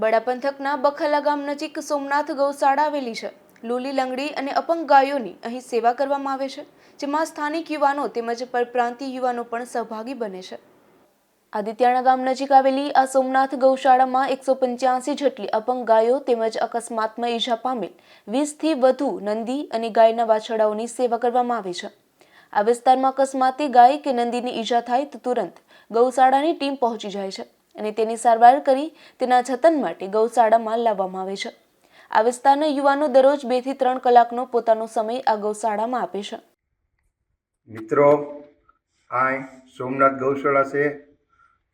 બડા પંથકના બખલા ગામ નજીક સોમનાથ ગૌશાળા આવેલી છે. લોલી લંગડી અને અપંગ ગાયોની અહીં સેવા કરવામાં આવે છે, જેમાં સ્થાનિક યુવાનો તેમજ પરપ્રાંતિય યુવાનો પણ સહભાગી બને છે. આદિત્યાણા ગામ નજીક આવેલી આ સોમનાથ ગૌશાળામાં એકસો પંચ્યાસી જેટલી અપંગ ગાયો તેમજ અકસ્માતમાં ઈજા પામેલ વીસથી વધુ નંદી અને ગાયના વાછડાઓની સેવા કરવામાં આવે છે. આ વિસ્તારમાં અકસ્માતે ગાય કે નંદીની ઈજા થાય તો તુરંત ગૌશાળાની ટીમ પહોંચી જાય છે. અને તેની સારવાર કરી તેના જતન માટે ગૌશાળામાં લાવવામાં આવે છે. આ વિસ્તારના યુવાનો દરરોજ બેથી ત્રણ કલાકનો પોતાનો સમય આ ગૌશાળામાં આપે છે. મિત્રો, આ સોમનાથ ગૌશાળા છે.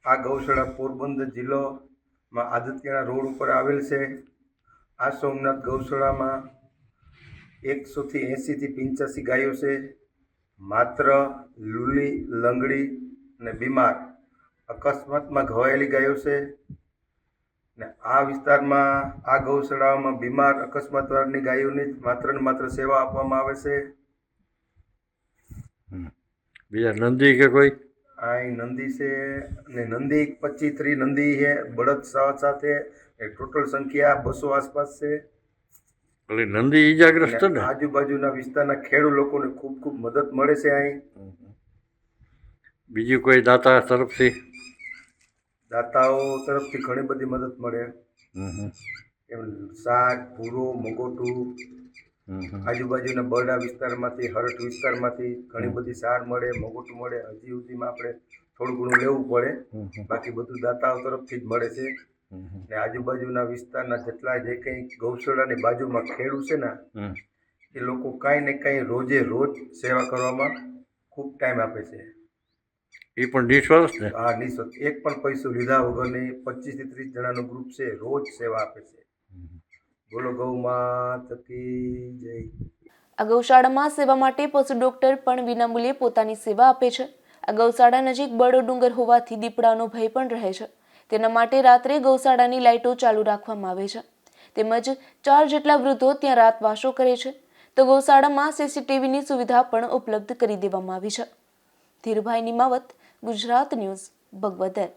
આ ગૌશાળા પોરબંદર જિલ્લોમાં આદિત્યના રોડ ઉપર આવેલ છે. આ સોમનાથ ગૌશાળામાં એકસોથી એંશીથી પંચ્યાસી ગાયો છે. માત્ર લૂલી, લંગડી અને બીમાર અકસ્માતમાં ઘવાયેલી ગાયો છે ને આ વિસ્તારમાં આ ગૌશાળામાં બીમાર અકસ્માતવાળની ગાયોની માત્ર ને માત્ર સેવા આપવામાં આવે છે. બીજા નંદી કે કોઈ? અહીં નંદી છે અને નંદી પચીસ ત્રી નંદી છે બળદ સાથ સાથે ટોટલ સંખ્યા બસો આસપાસ છે. એટલે નંદી ઈજાગ્રસ્ત ને આજુબાજુના વિસ્તારના ખેડૂત લોકોને ખૂબ ખૂબ મદદ મળે છે અહીં. બીજી કોઈ દાતા તરફથી? દાતાઓ તરફથી ઘણી બધી મદદ મળે. એમ શાક ભૂરો મગોટું આજુબાજુના બરડા વિસ્તારમાંથી હરટ વિસ્તારમાંથી ઘણી બધી સાર મળે મગોટું મળે હજી સુધીમાં આપણે થોડું ઘણું લેવું પડે. બાકી બધું દાતાઓ તરફથી જ મળે છે. ને આજુબાજુના વિસ્તારના જેટલા જે કંઈ ગૌશાળાની બાજુમાં ખેડૂ છે ને એ લોકો કાંઈ ને કાંઈ રોજે રોજ સેવા કરવામાં ખૂબ ટાઈમ આપે છે. એ પણ નિશ્વાસ ને? હા નિઃશબ્દ એક પણ પૈસો લીધા વગરની પચીસથી ત્રીસ જણાનું ગ્રુપ છે રોજ સેવા આપે છે. બોલો ગૌ માત કી જય. આ ગૌશાળામાં સેવા માટે પશુ ડોક્ટર પણ વિનામૂલ્યે પોતાની સેવા આપે છે. આ ગૌશાળા નજીક બડો ડુંગર હોવાથી દીપડાનો ભય પણ રહે છે. તેના માટે રાત્રે ગૌશાળાની લાઇટો ચાલુ રાખવામાં આવે છે. તેમજ ચાર જેટલા વૃદ્ધો ત્યાં રાતવાસો કરે છે. તો ગૌશાળામાં સીસીટીવીની સુવિધા પણ ઉપલબ્ધ કરી દેવામાં આવી છે. ધીરુભાઈ નિમાવત ગુજરાત ન્યૂઝ ભગવદર